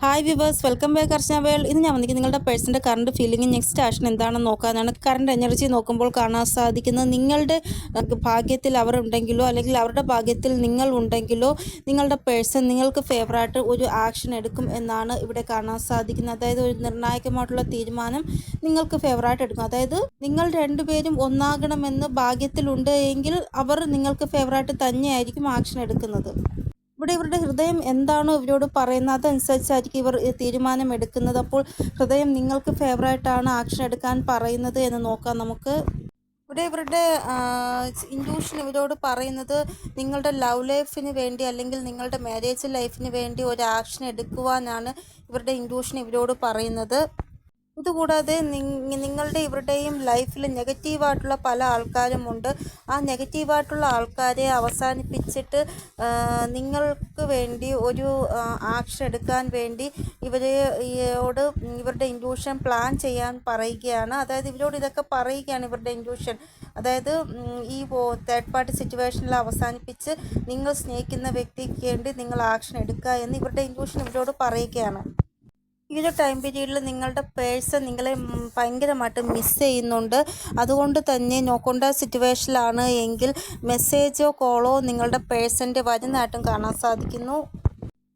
Hi viewers welcome back Archana world ഇന്ന് ഞാൻ വന്നിരിക്കുന്നത് നിങ്ങളുടെ പേഴ്സന്റെ കറണ്ട് ഫീലിംഗ് നെക്സ്റ്റ് ആക്ഷൻ എന്താണെന്ന് നോക്കാനാണ്. കറണ്ട് എനർജി നോക്കുമ്പോൾ കാണാൻ സാധിക്കുന്നത് നിങ്ങളുടെ ഭാഗ്യത്തിൽ അവർ ഉണ്ടെങ്കിലോ അല്ലെങ്കിൽ അവരുടെ ഭാഗ്യത്തിൽ നിങ്ങൾ ഉണ്ടെങ്കിലോ നിങ്ങളുടെ പേഴ്സൺ നിങ്ങൾക്ക് ഫേവറായിട്ട് ഒരു ആക്ഷൻ എടുക്കും എന്നാണ് ഇവിടെ കാണാൻ സാധിക്കുന്നത്. അതായത് ഒരു നിർണായകമായിട്ടുള്ള തീരുമാനം നിങ്ങൾക്ക് ഫേവറായിട്ട് എടുക്കും. അതായത് നിങ്ങൾ രണ്ടുപേരും ഒന്നാകണമെന്ന് ഭാഗ്യത്തിലുണ്ട് എങ്കിൽ അവർ നിങ്ങൾക്ക് ഫേവറായിട്ട് തന്നെയായിരിക്കും ആക്ഷൻ എടുക്കുന്നത്. ഇവിടെ ഇവരുടെ ഹൃദയം എന്താണോ ഇവരോട് പറയുന്നത്? അതനുസരിച്ചായിരിക്കും ഇവർ തീരുമാനം എടുക്കുന്നത്. അപ്പോൾ ഹൃദയം നിങ്ങൾക്ക് ഫേവറായിട്ടാണ് ആക്ഷൻ എടുക്കാൻ പറയുന്നത് എന്ന് നോക്കാം നമുക്ക്. ഇവിടെ ഇവരുടെ ഇൻഡ്യൂഷൻ ഇവരോട് പറയുന്നത് നിങ്ങളുടെ ലവ് ലൈഫിന് വേണ്ടി അല്ലെങ്കിൽ നിങ്ങളുടെ മാരേജ് ലൈഫിന് വേണ്ടി ഒരു ആക്ഷൻ എടുക്കുവാനാണ് ഇവരുടെ ഇൻഡ്യൂഷൻ ഇവരോട് പറയുന്നത്. ഇതുകൂടാതെ നിങ്ങളുടെ ഇവരുടെയും ലൈഫിൽ നെഗറ്റീവായിട്ടുള്ള പല ആൾക്കാരുമുണ്ട്. ആ നെഗറ്റീവായിട്ടുള്ള ആൾക്കാരെ അവസാനിപ്പിച്ചിട്ട് നിങ്ങൾക്ക് വേണ്ടി ഒരു ആക്ഷൻ എടുക്കാൻ വേണ്ടി ഇവരോട് ഇവരുടെ ഇൻഡ്യൂഷൻ പ്ലാൻ ചെയ്യാൻ പറയുകയാണ്. അതായത് ഇവരോട് ഇതൊക്കെ പറയുകയാണ് ഇവരുടെ ഇൻഡ്യൂഷൻ അതായത് ഈ തേർഡ് പാർട്ടി സിറ്റുവേഷനിൽ അവസാനിപ്പിച്ച് നിങ്ങൾ സ്നേഹിക്കുന്ന വ്യക്തിക്ക് വേണ്ടി നിങ്ങൾ ആക്ഷൻ എടുക്കുക എന്ന് ഇവരുടെ ഇൻഡ്യൂഷൻ ഇവരോട് പറയുകയാണ്. ഈ ഒരു ടൈം പീരീഡിൽ നിങ്ങളുടെ പേഴ്സൺ നിങ്ങളെ ഭയങ്കരമായിട്ട് മിസ് ചെയ്യുന്നുണ്ട്. അതുകൊണ്ട് തന്നെ നോക്കേണ്ട സിറ്റുവേഷനിലാണ് എങ്കിൽ മെസ്സേജോ കോളോ നിങ്ങളുടെ പേഴ്സന്റെ വരുന്നതായിട്ടും കാണാൻ സാധിക്കുന്നു.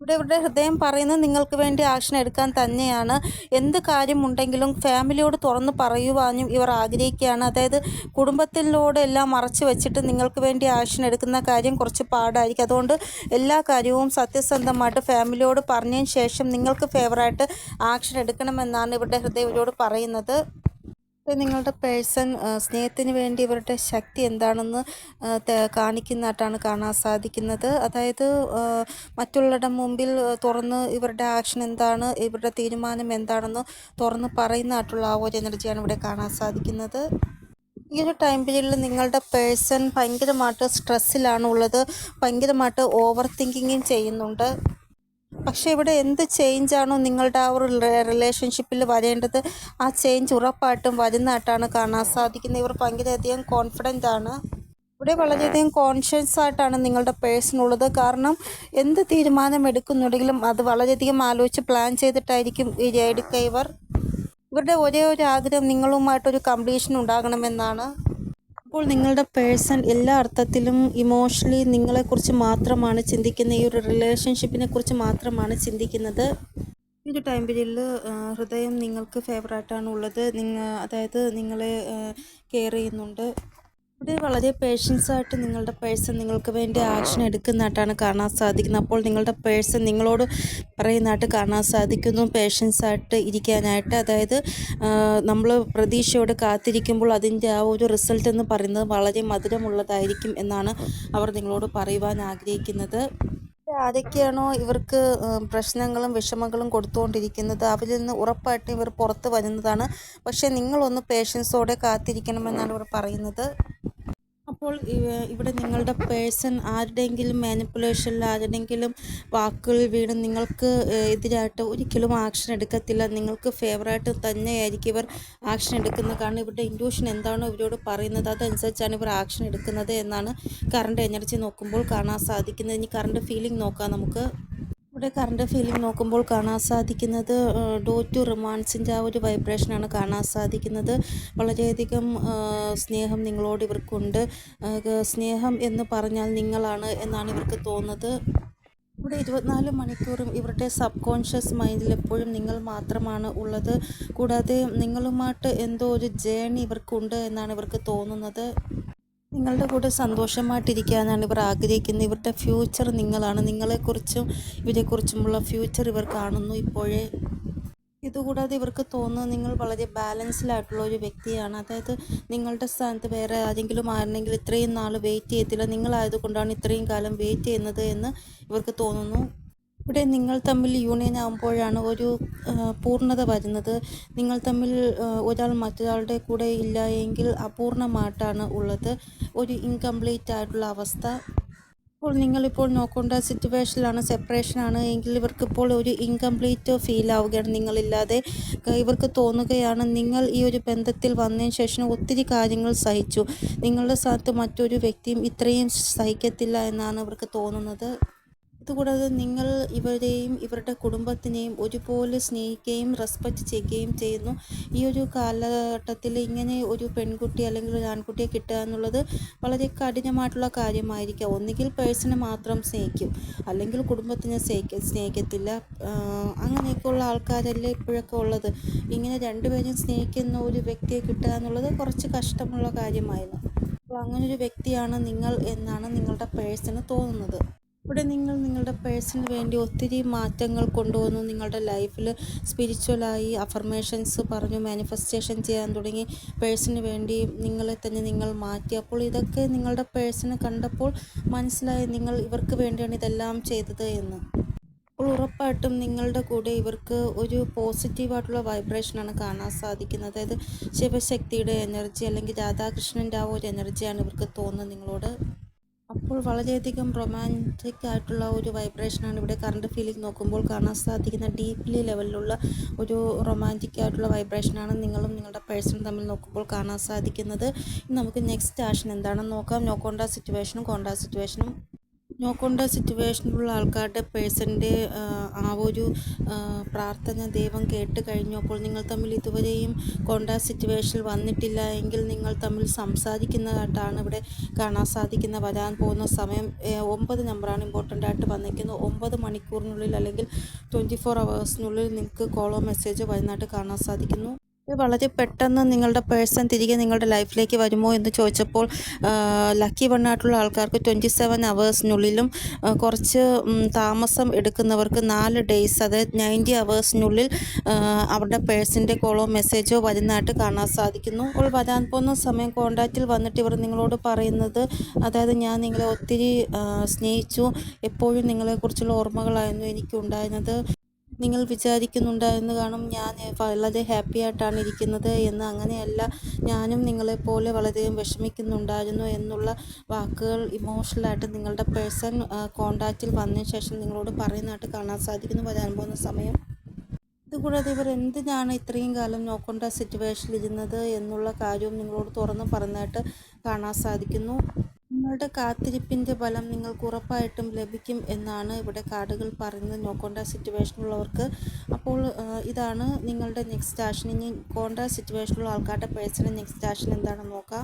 ഇവിടെ ഇവരുടെ ഹൃദയം പറയുന്നത് നിങ്ങൾക്ക് വേണ്ടി ആക്ഷൻ എടുക്കാൻ തന്നെയാണ്. എന്ത് കാര്യം ഉണ്ടെങ്കിലും ഫാമിലിയോട് തുറന്ന് പറയുവാനും ഇവർ ആഗ്രഹിക്കുകയാണ്. അതായത് കുടുംബത്തിനോട് എല്ലാം മറച്ചു വെച്ചിട്ട് നിങ്ങൾക്ക് വേണ്ടി ആക്ഷൻ എടുക്കുന്ന കാര്യം കുറച്ച് പാടായിരിക്കും. അതുകൊണ്ട് എല്ലാ കാര്യവും സത്യസന്ധമായിട്ട് ഫാമിലിയോട് പറഞ്ഞതിന് ശേഷം നിങ്ങൾക്ക് ഫേവറായിട്ട് ആക്ഷൻ എടുക്കണമെന്നാണ് ഇവരുടെ ഹൃദയം ഇവരോട് പറയുന്നത്. നിങ്ങളുടെ പേഴ്സൺ സ്നേഹത്തിന് വേണ്ടി ഇവരുടെ ശക്തി എന്താണെന്ന് കാണിക്കുന്നതായിട്ടാണ് കാണാൻ സാധിക്കുന്നത്. അതായത് മറ്റുള്ളവരുടെ മുമ്പിൽ തുറന്ന് ഇവരുടെ ആക്ഷൻ എന്താണ് ഇവരുടെ തീരുമാനം എന്താണെന്ന് തുറന്ന് പറയുന്നതായിട്ടുള്ള ആ ഒരു എനർജിയാണ് ഇവിടെ കാണാൻ സാധിക്കുന്നത്. ഈ ഒരു ടൈം പീരീഡിൽ നിങ്ങളുടെ പേഴ്സൺ ഭയങ്കരമായിട്ട് സ്ട്രെസ്സിലാണ് ഉള്ളത് ഭയങ്കരമായിട്ട് ഓവർ തിങ്കിങ്ങും ചെയ്യുന്നുണ്ട്. പക്ഷേ ഇവിടെ എന്ത് ചേഞ്ചാണോ നിങ്ങളുടെ ആ ഒരു റിലേഷൻഷിപ്പിൽ വരേണ്ടത് ആ ചേഞ്ച് ഉറപ്പായിട്ടും വരുന്നതായിട്ടാണ് കാണാൻ സാധിക്കുന്നത്. ഇവർ ഭയങ്കരധികം കോൺഫിഡന്റ് ആണ്. ഇവിടെ വളരെയധികം കോൺഷ്യസ് ആയിട്ടാണ് നിങ്ങളുടെ പേഴ്സൺ ഉള്ളത്. കാരണം എന്ത് തീരുമാനം എടുക്കുന്നുണ്ടെങ്കിലും അത് വളരെയധികം ആലോചിച്ച് പ്ലാൻ ചെയ്തിട്ടായിരിക്കും എടുക്കുക ഇവർ. ഇവരുടെ ഒരേ ഒരു ആഗ്രഹം നിങ്ങളുമായിട്ടൊരു കംപ്ലീഷൻ ഉണ്ടാകണമെന്നാണ്. അപ്പോൾ നിങ്ങളുടെ പേഴ്സൺ എല്ലാ അർത്ഥത്തിലും ഇമോഷണലി നിങ്ങളെക്കുറിച്ച് മാത്രമാണ് ചിന്തിക്കുന്നത് ഈ ഒരു റിലേഷൻഷിപ്പിനെ കുറിച്ച് മാത്രമാണ് ചിന്തിക്കുന്നത്. ഈ ഒരു ടൈം പീരീഡിൽ ഹൃദയം നിങ്ങൾക്ക് ഫേവറായിട്ടാണ് ഉള്ളത്. നിങ്ങൾ അതായത് നിങ്ങളെ കെയർ ചെയ്യുന്നുണ്ട്. ഇവിടെ വളരെ പേഷ്യൻസ് ആയിട്ട് നിങ്ങളുടെ പേഴ്സൺ നിങ്ങൾക്ക് വേണ്ടി ആക്ഷൻ എടുക്കുന്നതായിട്ടാണ് കാണാൻ സാധിക്കുന്നത്. അപ്പോൾ നിങ്ങളുടെ പേഴ്സൺ നിങ്ങളോട് പറയുന്നതായിട്ട് കാണാൻ സാധിക്കുന്നു. പേഷ്യൻസ് ആയിട്ട് ഇരിക്കാനായിട്ട്. അതായത് നമ്മൾ പ്രതീക്ഷയോടെ കാത്തിരിക്കുമ്പോൾ അതിന്റെ ആ ഒരു റിസൾട്ട് എന്ന് പറയുന്നത് വളരെ മധുരമുള്ളതായിരിക്കും എന്നാണ് അവർ നിങ്ങളോട് പറയുവാൻ ആഗ്രഹിക്കുന്നത്. ആരൊക്കെയാണോ ഇവർക്ക് പ്രശ്നങ്ങളും വിഷമങ്ങളും കൊടുത്തുകൊണ്ടിരിക്കുന്നത് അവരിൽ നിന്ന് ഉറപ്പായിട്ടും ഇവർ പുറത്ത് വരുന്നതാണ്. പക്ഷേ നിങ്ങളൊന്ന് പേഷ്യൻസോടെ കാത്തിരിക്കണമെന്നാണ് ഇവർ പറയുന്നത്. അപ്പോൾ ഇവിടെ നിങ്ങളുടെ പേഴ്സൺ ആരുടെയെങ്കിലും മാനിപ്പുലേഷനിൽ ആരുടെയെങ്കിലും വാക്കുകൾ വീണ് നിങ്ങൾക്ക് എതിരായിട്ട് ഒരിക്കലും ആക്ഷൻ എടുക്കത്തില്ല നിങ്ങൾക്ക് ഫേവറായിട്ട് തന്നെയായിരിക്കും ഇവർ ആക്ഷൻ എടുക്കുന്നത്. കാരണം ഇവരുടെ ഇൻഡ്യൂഷൻ എന്താണോ ഇവരോട് പറയുന്നത് അതനുസരിച്ചാണ് ഇവർ ആക്ഷൻ എടുക്കുന്നത് എന്നാണ് കറണ്ട് എനർജി നോക്കുമ്പോൾ കാണാൻ സാധിക്കുന്നത്. ഇനി കറണ്ട് ഫീലിംഗ് നോക്കാം നമുക്ക്. ഇവിടെ കറണ്ട് ഫീലിംഗ് നോക്കുമ്പോൾ കാണാൻ സാധിക്കുന്നത് ഡോ ടു റിമാൻസിന്റെ ആ ഒരു വൈബ്രേഷനാണ് കാണാൻ സാധിക്കുന്നത്. വളരെയധികം സ്നേഹം നിങ്ങളോട് ഇവർക്കുണ്ട്. സ്നേഹം എന്ന് പറഞ്ഞാൽ നിങ്ങളാണ് എന്നാണ് ഇവർക്ക് തോന്നുന്നത്. ഇവിടെ ഇരുപത്തിനാല് മണിക്കൂറും ഇവരുടെ സബ് കോൺഷ്യസ് മൈൻഡിൽ എപ്പോഴും നിങ്ങൾ മാത്രമാണ് ഉള്ളത്. കൂടാതെ നിങ്ങളുമായിട്ട് എന്തോ ഒരു ജേണി ഇവർക്കുണ്ട് എന്നാണ് ഇവർക്ക് തോന്നുന്നത്. നിങ്ങളുടെ കൂടെ സന്തോഷമായിട്ടിരിക്കാനാണ് ഇവർ ആഗ്രഹിക്കുന്നത്. ഇവരുടെ ഫ്യൂച്ചർ നിങ്ങളാണ്. നിങ്ങളെക്കുറിച്ചും ഇവരെക്കുറിച്ചുമുള്ള ഫ്യൂച്ചർ ഇവർ കാണുന്നു ഇപ്പോഴേ. ഇതുകൂടാതെ ഇവർക്ക് തോന്നുന്നത് നിങ്ങൾ വളരെ ബാലൻസ്ഡായിട്ടുള്ള ഒരു വ്യക്തിയാണ്. അതായത് നിങ്ങളുടെ സ്ഥാനത്ത് വേറെ ആരെങ്കിലും ആയിരുന്നെങ്കിൽ ഇത്രയും നാൾ വെയിറ്റ് ചെയ്യത്തില്ല നിങ്ങളായതുകൊണ്ടാണ് ഇത്രയും കാലം വെയിറ്റ് ചെയ്യുന്നത് എന്ന് ഇവർക്ക് തോന്നുന്നു. ഇവിടെ നിങ്ങൾ തമ്മിൽ യൂണിയൻ ആകുമ്പോഴാണ് ഒരു പൂർണത വരുന്നത്. നിങ്ങൾ തമ്മിൽ ഒരാൾ മറ്റൊരാളുടെ കൂടെ ഇല്ല എങ്കിൽ അപൂർണമായിട്ടാണ് ഉള്ളത്. ഒരു ഇൻകംപ്ലീറ്റ് ആയിട്ടുള്ള അവസ്ഥ. ഇപ്പോൾ നിങ്ങളിപ്പോൾ നോക്കേണ്ട സിറ്റുവേഷനിലാണ് സെപ്പറേഷനാണ് എങ്കിൽ ഇവർക്കിപ്പോൾ ഒരു ഇൻകംപ്ലീറ്റ് ഫീൽ ആവുകയാണ് നിങ്ങളില്ലാതെ. ഇവർക്ക് തോന്നുകയാണ് നിങ്ങൾ ഈ ഒരു ബന്ധത്തിൽ വന്നതിന് ശേഷം ഒത്തിരി കാര്യങ്ങൾ സഹിച്ചു. നിങ്ങളുടെ സ്ഥാനത്ത് മറ്റൊരു വ്യക്തിയും ഇത്രയും സഹിക്കത്തില്ല എന്നാണ് ഇവർക്ക് തോന്നുന്നത്. അതുകൂടാതെ നിങ്ങൾ ഇവരെയും ഇവരുടെ കുടുംബത്തിനെയും ഒരുപോലെ സ്നേഹിക്കുകയും റെസ്പെക്റ്റ് ചെയ്യുകയും ചെയ്യുന്നു. ഈ ഒരു കാലഘട്ടത്തിൽ ഇങ്ങനെ ഒരു പെൺകുട്ടി അല്ലെങ്കിൽ ഒരു ആൺകുട്ടിയെ കിട്ടുക എന്നുള്ളത് വളരെ കഠിനമായിട്ടുള്ള കാര്യമായിരിക്കാം. ഒന്നുകിൽ പേഴ്സണെ മാത്രം സ്നേഹിക്കും അല്ലെങ്കിൽ കുടുംബത്തിനെ സ്നേഹിക്ക സ്നേഹിക്കത്തില്ല. അങ്ങനെയൊക്കെയുള്ള ആൾക്കാരല്ലേ ഇപ്പോഴൊക്കെ ഉള്ളത്. ഇങ്ങനെ രണ്ടുപേരും സ്നേഹിക്കുന്ന ഒരു വ്യക്തിയെ കിട്ടുക എന്നുള്ളത് കുറച്ച് കഷ്ടമുള്ള കാര്യമായിരുന്നു. അപ്പോൾ അങ്ങനൊരു വ്യക്തിയാണ് നിങ്ങൾ എന്നാണ് നിങ്ങളുടെ പേഴ്സണ് തോന്നുന്നത്. ഇവിടെ നിങ്ങൾ നിങ്ങളുടെ പേഴ്സണിന് വേണ്ടി ഒത്തിരി മാറ്റങ്ങൾ കൊണ്ടുവന്നു. നിങ്ങളുടെ ലൈഫിൽ സ്പിരിച്വലായി അഫർമേഷൻസ് പറഞ്ഞു മാനിഫെസ്റ്റേഷൻ ചെയ്യാൻ തുടങ്ങി. പേഴ്സണിന് വേണ്ടി നിങ്ങളെ തന്നെ നിങ്ങൾ മാറ്റി. അപ്പോൾ ഇതൊക്കെ നിങ്ങളുടെ പേഴ്സണ് കണ്ടപ്പോൾ മനസ്സിലായി നിങ്ങൾ ഇവർക്ക് വേണ്ടിയാണ് ഇതെല്ലാം ചെയ്തത് എന്ന്. അപ്പോൾ ഉറപ്പായിട്ടും നിങ്ങളുടെ കൂടെ ഇവർക്ക് ഒരു പോസിറ്റീവായിട്ടുള്ള വൈബ്രേഷനാണ് കാണാൻ സാധിക്കുന്നത്. അതായത് ശിവശക്തിയുടെ എനർജി അല്ലെങ്കിൽ രാധാകൃഷ്ണന്റെ ആ ഒരു എനർജിയാണ് ഇവർക്ക് തോന്നുന്നത് നിങ്ങളോട്. അപ്പോൾ വളരെയധികം റൊമാന്റിക് ആയിട്ടുള്ള ഒരു വൈബ്രേഷനാണ് ഇവിടെ കറണ്ട് ഫീലിംഗ് നോക്കുമ്പോൾ കാണാൻ സാധിക്കുന്ന ഡീപ്ലി ലെവലിലുള്ള ഒരു റൊമാന്റിക് ആയിട്ടുള്ള വൈബ്രേഷനാണ് നിങ്ങളും നിങ്ങളുടെ പേഴ്സൺ തമ്മിൽ നോക്കുമ്പോൾ കാണാൻ സാധിക്കുന്നത്. നമുക്ക് നെക്സ്റ്റ് ആഷൻ എന്താണെന്ന് നോക്കാം. നോ കോണ്ട സിറ്റുവേഷനും കോണ്ട സിറ്റുവേഷനും നോ സിറ്റുവേഷനിലുള്ള ആൾക്കാരുടെ പേഴ്സന്റെ ആ ഒരു പ്രാർത്ഥന ദൈവം കേട്ട് കഴിഞ്ഞപ്പോൾ നിങ്ങൾ തമ്മിൽ ഇതുവരെയും കോണ്ടാ സിറ്റുവേഷനിൽ വന്നിട്ടില്ല എങ്കിൽ നിങ്ങൾ തമ്മിൽ സംസാരിക്കുന്നതായിട്ടാണ് ഇവിടെ കാണാൻ സാധിക്കുന്ന വരാൻ പോകുന്ന സമയം ഒമ്പത് നമ്പറാണ് ഇമ്പോർട്ടന്റ് ആയിട്ട് വന്നിരിക്കുന്നത്. ഒമ്പത് മണിക്കൂറിനുള്ളിൽ അല്ലെങ്കിൽ ട്വന്റി ഫോർ അവേഴ്സിനുള്ളിൽ നിങ്ങൾക്ക് കോളോ മെസ്സേജോ വരുന്നതായിട്ട് കാണാൻ സാധിക്കുന്നു. ഇത് വളരെ പെട്ടെന്ന് നിങ്ങളുടെ പേഴ്സൺ തിരികെ നിങ്ങളുടെ ലൈഫിലേക്ക് വരുമോ എന്ന് ചോദിച്ചപ്പോൾ ലക്കി വണ്ണായിട്ടുള്ള ആൾക്കാർക്ക് ട്വന്റി സെവൻ അവേഴ്സിനുള്ളിലും കുറച്ച് താമസം എടുക്കുന്നവർക്ക് നാല് ഡേയ്സ് അതായത് നയന്റി അവേഴ്സിനുള്ളിൽ അവരുടെ പേഴ്സിന്റെ കോളോ മെസ്സേജോ വരുന്നതായിട്ട് കാണാൻ സാധിക്കുന്നു. അപ്പോൾ വരാൻ പോകുന്ന സമയം കോണ്ടാക്റ്റിൽ വന്നിട്ട് ഇവർ നിങ്ങളോട് പറയുന്നത് അതായത് ഞാൻ നിങ്ങളെ ഒത്തിരി സ്നേഹിച്ചു എപ്പോഴും നിങ്ങളെക്കുറിച്ചുള്ള ഓർമ്മകളായിരുന്നു എനിക്കുണ്ടായിരുന്നത്. നിങ്ങൾ വിചാരിക്കുന്നുണ്ടായിരുന്നു കാണും ഞാൻ വളരെ ഹാപ്പി ആയിട്ടാണ് ഇരിക്കുന്നത് എന്ന്. അങ്ങനെയല്ല ഞാനും നിങ്ങളെപ്പോലെ വളരെയധികം വിഷമിക്കുന്നുണ്ടായിരുന്നു എന്നുള്ള വാക്കുകൾ ഇമോഷണലായിട്ട് നിങ്ങളുടെ പേഴ്സൺ കോണ്ടാക്റ്റിൽ വന്നതിന് ശേഷം നിങ്ങളോട് പറയുന്നതായിട്ട് കാണാൻ സാധിക്കുന്നു വരാൻ പോകുന്ന സമയം. ഇതുകൂടാതെ ഇവർ എന്തിനാണ് ഇത്രയും കാലം നോക്കേണ്ട സിറ്റുവേഷനിൽ ഇരുന്നത് എന്നുള്ള കാര്യവും നിങ്ങളോട് തുറന്ന് പറഞ്ഞതായിട്ട് കാണാൻ സാധിക്കുന്നു. നിങ്ങളുടെ കാത്തിരിപ്പിന്റെ ഫലം നിങ്ങൾക്ക് ഉറപ്പായിട്ടും ലഭിക്കും എന്നാണ് ഇവിടെ കാർഡുകൾ പറയുന്നത്. നോക്കേണ്ട സിറ്റുവേഷനുള്ളവർക്ക് അപ്പോൾ ഇതാണ് നിങ്ങളുടെ നെക്സ്റ്റ് ആക്ഷൻ ഇനി കോണ്ട സിറ്റുവേഷനുള്ള ആൾക്കാരുടെ പേഴ്സണൽ നെക്സ്റ്റ് ആക്ഷൻ എന്താണെന്ന് നോക്കാം.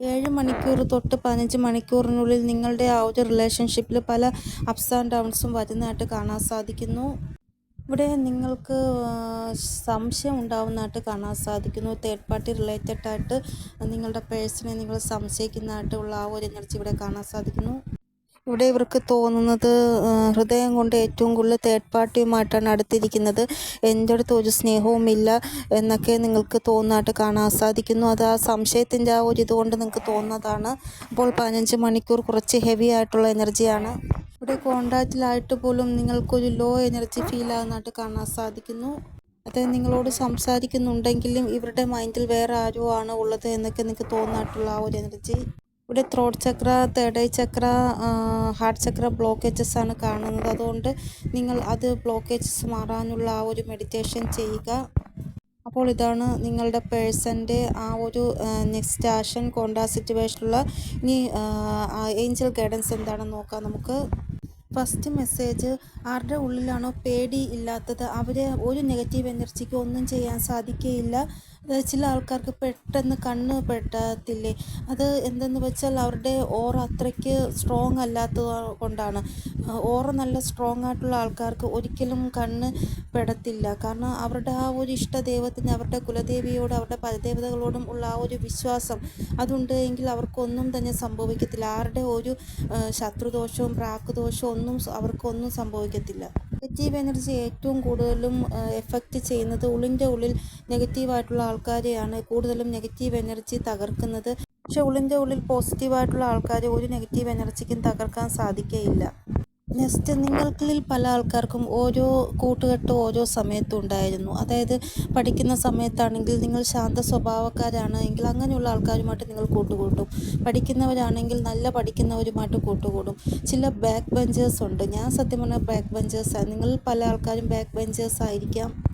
ഏഴ് മണിക്കൂർ തൊട്ട് പതിനഞ്ച് മണിക്കൂറിനുള്ളിൽ നിങ്ങളുടെ ആ ഒരു റിലേഷൻഷിപ്പിൽ പല അപ്സ് ആൻഡ് ഡൗൺസും വരുന്നതായിട്ട് കാണാൻ സാധിക്കുന്നു. ഇവിടെ നിങ്ങൾക്ക് സംശയം ഉണ്ടാവുന്നതായിട്ട് കാണാൻ സാധിക്കുന്നു. തേർഡ് പാർട്ടി റിലേറ്റഡ് ആയിട്ട് നിങ്ങളുടെ പേഴ്സണെ നിങ്ങൾ സംശയിക്കുന്നതായിട്ടുള്ള ആ ഒരു എനർജി ഇവിടെ കാണാൻ സാധിക്കുന്നു. ഇവിടെ ഇവർക്ക് തോന്നുന്നത് ഹൃദയം കൊണ്ട് ഏറ്റവും കൂടുതൽ തേർഡ് പാർട്ടിയുമായിട്ടാണ് അടുത്തിരിക്കുന്നത്. എന്റെ അടുത്ത് ഒരു സ്നേഹവും ഇല്ല എന്നൊക്കെ നിങ്ങൾക്ക് തോന്നുന്നതായിട്ട് കാണാൻ സാധിക്കുന്നു. അത് ആ സംശയത്തിന്റെ ആ ഒരു ഇതുകൊണ്ട് നിങ്ങൾക്ക് തോന്നുന്നതാണ്. അപ്പോൾ പതിനഞ്ച് മണിക്കൂർ കുറച്ച് ഹെവി ആയിട്ടുള്ള എനർജിയാണ് ഇവിടെ കോണ്ടാക്റ്റിലായിട്ട് പോലും നിങ്ങൾക്കൊരു ലോ എനർജി ഫീൽ ആകുന്നതായിട്ട് കാണാൻ സാധിക്കുന്നു. അത് നിങ്ങളോട് സംസാരിക്കുന്നുണ്ടെങ്കിലും ഇവരുടെ മൈൻഡിൽ വേറെ ആരോ ആണ് ഉള്ളത് എന്നൊക്കെ നിങ്ങൾക്ക് തോന്നായിട്ടുള്ള ആ ഒരു എനർജി ഇവിടെ throat chakra third eye chakra heart chakra blockages ആണ് കാണുന്നത്. അതുകൊണ്ട് നിങ്ങൾ അത് ബ്ലോക്കേജസ് മാറാനുള്ള ആ ഒരു മെഡിറ്റേഷൻ ചെയ്യുക. അപ്പോൾ ഇതാണ് നിങ്ങളുടെ പേഴ്സന്റെ ആ ഒരു നെക്സ്റ്റ് ആഷൻ കോണ്ടാ സിറ്റുവേഷനുള്ള ഇനി ഏഞ്ചൽ ഗൈഡൻസ് എന്താണെന്ന് നോക്കാം നമുക്ക്. ഫസ്റ്റ് മെസ്സേജ് ആരുടെ ഉള്ളിലാണോ പേടി ഇല്ലാത്തത്? അവരെ ഒരു നെഗറ്റീവ് എനർജിക്ക് ഒന്നും ചെയ്യാൻ സാധിക്കുകയില്ല ചില ആൾക്കാർക്ക് പെട്ടെന്ന് കണ്ണ് പെട്ടത്തില്ലേ? അത് എന്തെന്ന് വെച്ചാൽ അവരുടെ ഓറ അത്രയ്ക്ക് സ്ട്രോങ് അല്ലാത്തത് കൊണ്ടാണ്. ഓറ നല്ല സ്ട്രോങ് ആയിട്ടുള്ള ആൾക്കാർക്ക് ഒരിക്കലും കണ്ണ് പെടത്തില്ല. കാരണം അവരുടെ ആ ഒരു ഇഷ്ട ദൈവത്തിന് അവരുടെ കുലദേവിയോട് അവരുടെ പരദേവതകളോടും ഉള്ള ആ ഒരു വിശ്വാസം അതുണ്ട് എങ്കിൽ അവർക്കൊന്നും തന്നെ സംഭവിക്കത്തില്ല. ആരുടെ ഒരു ശത്രുദോഷവും പ്രാക്കുദോഷവും ഒന്നും അവർക്കൊന്നും സംഭവിക്കത്തില്ല. നെഗറ്റീവ് എനർജി ഏറ്റവും കൂടുതലും എഫക്റ്റ് ചെയ്യുന്നത് ഉള്ളിന്റെ ഉള്ളിൽ നെഗറ്റീവായിട്ടുള്ള ആൾക്കാരെയാണ്. കൂടുതലും നെഗറ്റീവ് എനർജി തകർക്കുന്നത്. പക്ഷെ ഉള്ളിന്റെ ഉള്ളിൽ പോസിറ്റീവായിട്ടുള്ള ആൾക്കാരെ ഒരു നെഗറ്റീവ് എനർജിക്കും തകർക്കാൻ സാധിക്കുകയില്ല നെക്സ്റ്റ് നിങ്ങൾക്കിൽ പല ആൾക്കാർക്കും ഓരോ കൂട്ടുകെട്ട് ഓരോ സമയത്തും ഉണ്ടായിരുന്നു. അതായത് പഠിക്കുന്ന സമയത്താണെങ്കിൽ നിങ്ങൾ ശാന്ത സ്വഭാവക്കാരാണ് എങ്കിൽ അങ്ങനെയുള്ള ആൾക്കാരുമായിട്ട് നിങ്ങൾ കൂട്ടുകൂട്ടും. പഠിക്കുന്നവരാണെങ്കിൽ നല്ല പഠിക്കുന്നവരുമായിട്ട് കൂട്ടുകൂടും. ചില ബാക്ക് ബെഞ്ചേഴ്സ് ഉണ്ട്. ഞാൻ സത്യം പറഞ്ഞാൽ ബാക്ക് ബെഞ്ചേഴ്സാണ് നിങ്ങൾ പല ആൾക്കാരും ബാക്ക് ബെഞ്ചേഴ്സ് ആയിരിക്കാം.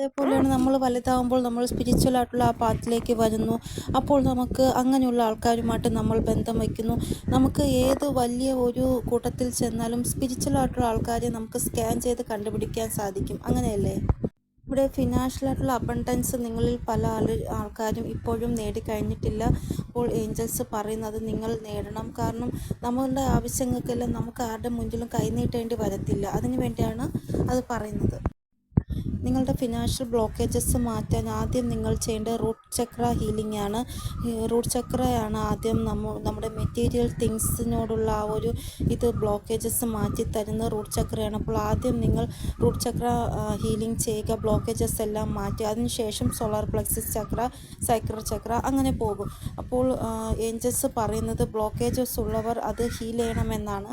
അതേപോലെയാണ് നമ്മൾ വലുതാവുമ്പോൾ നമ്മൾ സ്പിരിച്വൽ ആയിട്ടുള്ള ആ പാത്തിലേക്ക് വരുന്നു. അപ്പോൾ നമുക്ക് അങ്ങനെയുള്ള ആൾക്കാരുമായിട്ട് നമ്മൾ ബന്ധം വയ്ക്കുന്നു. നമുക്ക് ഏത് വലിയ ഒരു കൂട്ടത്തിൽ ചെന്നാലും സ്പിരിച്വൽ ആയിട്ടുള്ള ആൾക്കാരെ നമുക്ക് സ്കാൻ ചെയ്ത് കണ്ടുപിടിക്കാൻ സാധിക്കും. അങ്ങനെയല്ലേ? ഇവിടെ ഫിനാൻഷ്യലായിട്ടുള്ള അബണ്ടൻസ് നിങ്ങളിൽ പല ആൾ ആൾക്കാരും ഇപ്പോഴും നേടിക്കഴിഞ്ഞിട്ടില്ല. അപ്പോൾ ഏഞ്ചൽസ് പറയുന്നത് നിങ്ങൾ നേടണം. കാരണം നമ്മളുടെ ആവശ്യങ്ങൾക്കെല്ലാം നമുക്ക് ആരുടെ മുന്നിലും കൈനീട്ടേണ്ടി വരത്തില്ല. അതിനു വേണ്ടിയാണ് അത് പറയുന്നത്. നിങ്ങളുടെ ഫിനാൻഷ്യൽ ബ്ലോക്കേജസ് മാറ്റാൻ ആദ്യം നിങ്ങൾ ചെയ്യേണ്ടത് റൂട്ട് ചക്ര ഹീലിംഗ് ആണ്. റൂട്ട് ചക്രയാണ് ആദ്യം നമ്മ നമ്മുടെ മെറ്റീരിയൽ തിങ്സിനോടുള്ള ആ ഒരു ഇത് ബ്ലോക്കേജസ് മാറ്റി തരുന്ന റൂട്ട് ചക്രയാണ് അപ്പോൾ ആദ്യം നിങ്ങൾ റൂട്ട് ചക്ര ഹീലിംഗ് ചെയ്യുക ബ്ലോക്കേജസ് എല്ലാം മാറ്റി അതിനുശേഷം സോളാർ പ്ലക്സിസ് ചക്ര സൈക്ര ചക്ര അങ്ങനെ പോകും. അപ്പോൾ ഏഞ്ചസ് പറയുന്നത് ബ്ലോക്കേജസ് ഉള്ളവർ അത് ഹീൽ ചെയ്യണമെന്നാണ്.